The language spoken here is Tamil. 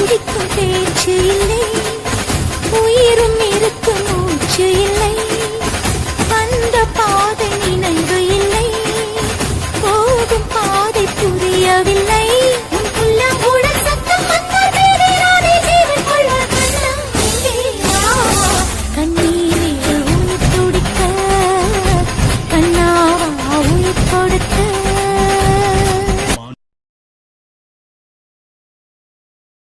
துடிக்கும் பேச்சு இல்லை உயிரும் இருக்கும் மூச்சு இல்லை. அந்த பாதை நினைவு இல்லை. போகும் பாதை புரியவில்லை. கண்ணீரில் உயிர் கொடுக்க கண்ணாவா உயிர் கொடுக்க